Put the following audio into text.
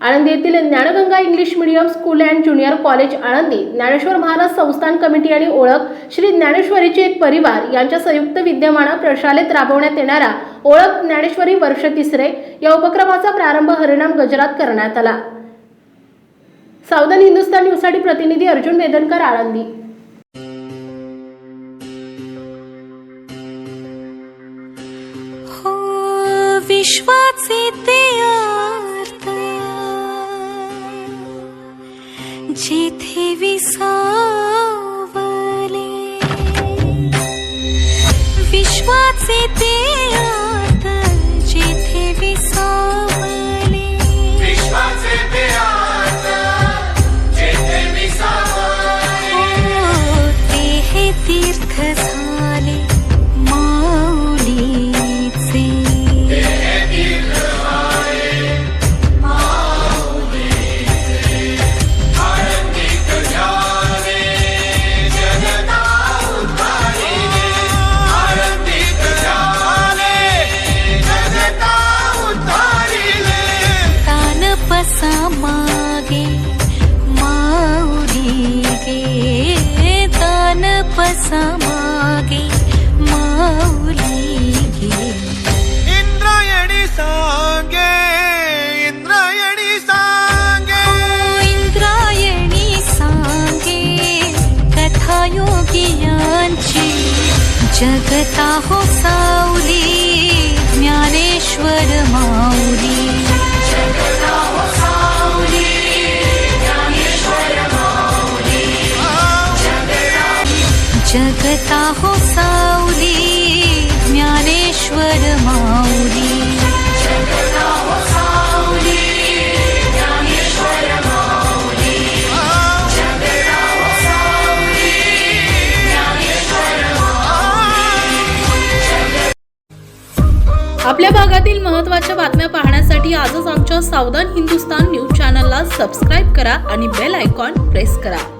आळंदी येथील Dnyanganga English medium school and junior college Alandi Dnyaneshwar Maharaj Sansthan committee आणि ओळख श्री ज्ञानेश्वरीचे एक परिवार यांच्या संयुक्त विद्यमानं प्रशालेत राबवण्यात येणारा ओळख ज्ञानेश्वरी वर्ष तिसरे या उपक्रमाचा प्रारंभ हरिणाम गजरात करण्यात आला. सावधान हिंदुस्तान न्यूजसाठी प्रतिनिधी अर्जुन वेदनकर आळंदी. हो जेथे विसावले विश्वाचे ते सामागे मा इन्द्रायणी सागे इन्द्रायणी सागे। इन्द्रायणी सागे कथा योग्या जगता सारी ज्ञानेश्वर मा जगता हो सावली ज्ञानेश्वर माऊली. आपल्या भागातील महत्त्वाच्या बातम्या पाहण्यासाठी आजच आमच्या सावधान हिंदुस्तान न्यूज चॅनलला सबस्क्राईब करा आणि बेल आयकॉन प्रेस करा.